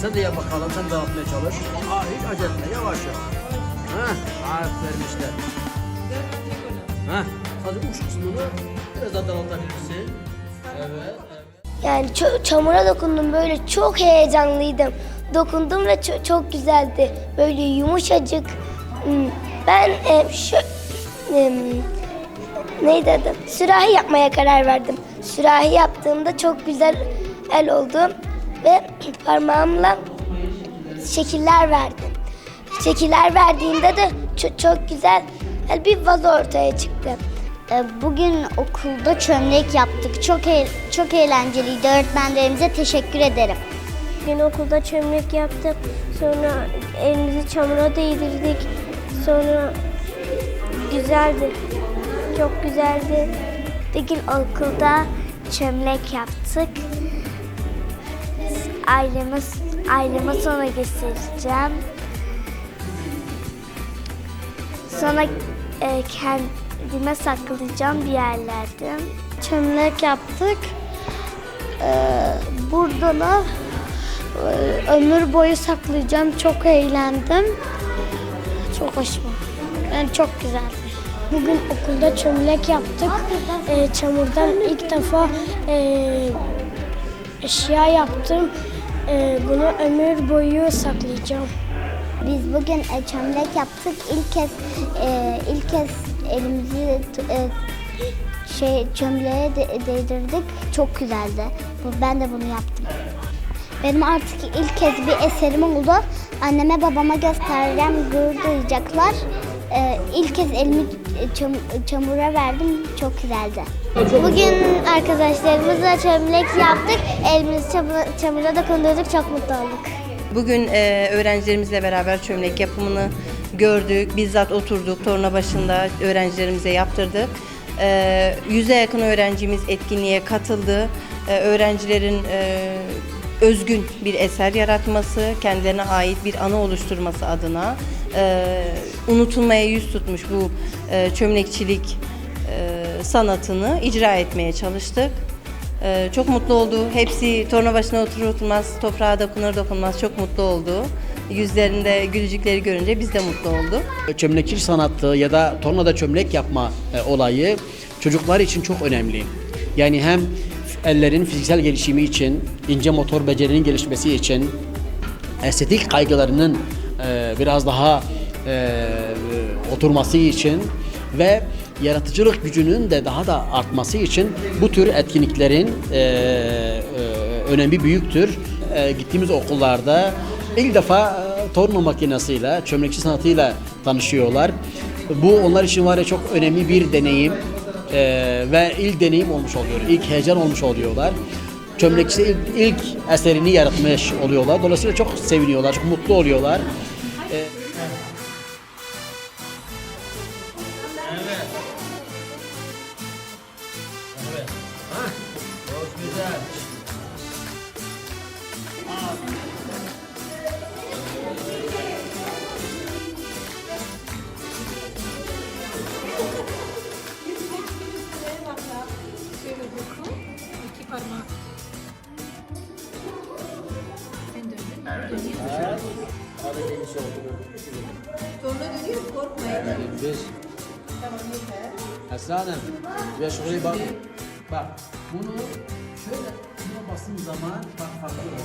Sen de yap bakalım. Sen dağıtmaya çalış. Aa, hiç acele. Yavaş yavaş. Heh. Aferin işte. Heh. Sadece uç kısmını biraz daha dağıtabilirsin. Evet. Yani çamura dokundum böyle çok heyecanlıydım. Dokundum ve ço- çok güzeldi. Böyle yumuşacık. Hmm, Ben e, şu em, neydi adı? Sürahi yapmaya karar verdim. Sürahi yaptığımda çok güzel el oldu ve parmağımla şekiller verdim. Şekiller verdiğimde de ço- çok güzel bir vazo ortaya çıktı. Ee, Bugün okulda çömlek yaptık. Çok eğ- çok eğlenceliydi. Öğretmenlerimize teşekkür ederim. Bugün okulda çömlek yaptık. Sonra elimizi çamura değdirdik. Sonra güzeldi. Çok güzeldi. Bugün okulda çömlek yaptık. Ailemiz, aileme sonra göstereceğim. Sonra e, kendime saklayacağım bir yerlerde. Çömlek yaptık. Ee, burada da e, ömür boyu saklayacağım. Çok eğlendim. Çok hoşuma. Yani çok güzeldi. Bugün okulda çömlek yaptık. Ee, çamurdan ilk defa e, eşya yaptım. Ee, bunu ömür boyu saklayacağım. Biz bugün e, çömlek yaptık. İlk kez e, ilk kez elimizi e, şey çömleğe de- değdirdik. Çok güzeldi. Ben de bunu yaptım. Benim artık ilk kez bir eserim oldu. Anneme babama göstereceğim, gurur duyacaklar. E, ilk kez elimi çam- çamura verdim. Çok güzeldi. Bugün arkadaşlarımızla çömlek yaptık. Elimizi çamura, çamura dokundurduk. Çok mutlu olduk. Bugün e, öğrencilerimizle beraber çömlek yapımını gördük. Bizzat oturduk, torna başında öğrencilerimize yaptırdık. E, yüze yakın öğrencimiz etkinliğe katıldı. E, öğrencilerin e, özgün bir eser yaratması, kendilerine ait bir anı oluşturması adına e, unutulmaya yüz tutmuş bu e, çömlekçilik e, sanatını icra etmeye çalıştık. Ee, çok mutlu oldu. Hepsi torna başına oturur oturmaz, toprağa dokunur dokunmaz çok mutlu oldu. Yüzlerinde gülücükleri görünce biz de mutlu olduk. Çömlekçilik sanatı ya da tornada çömlek yapma e, olayı çocuklar için çok önemli. Yani hem ellerin fiziksel gelişimi için, ince motor becerinin gelişmesi için, estetik kaygılarının e, biraz daha e, oturması için ve yaratıcılık gücünün de daha da artması için bu tür etkinliklerin e, e, önemi büyüktür. E, gittiğimiz okullarda ilk defa torna makinesiyle, çömlekçi sanatıyla tanışıyorlar. Bu onlar için var ya çok önemli bir deneyim e, ve ilk deneyim olmuş oluyor. İlk heyecan olmuş oluyorlar. Çömlekçi ilk, ilk eserini yaratmış oluyorlar. Dolayısıyla çok seviniyorlar, çok mutlu oluyorlar. E, Şöyle Sonra dönüyor, korkmayın. Biz Tamam yeter. Esra Hanım ve şuraya bak. Bak bunu şöyle buna bastığım zaman bak farklı oluyor.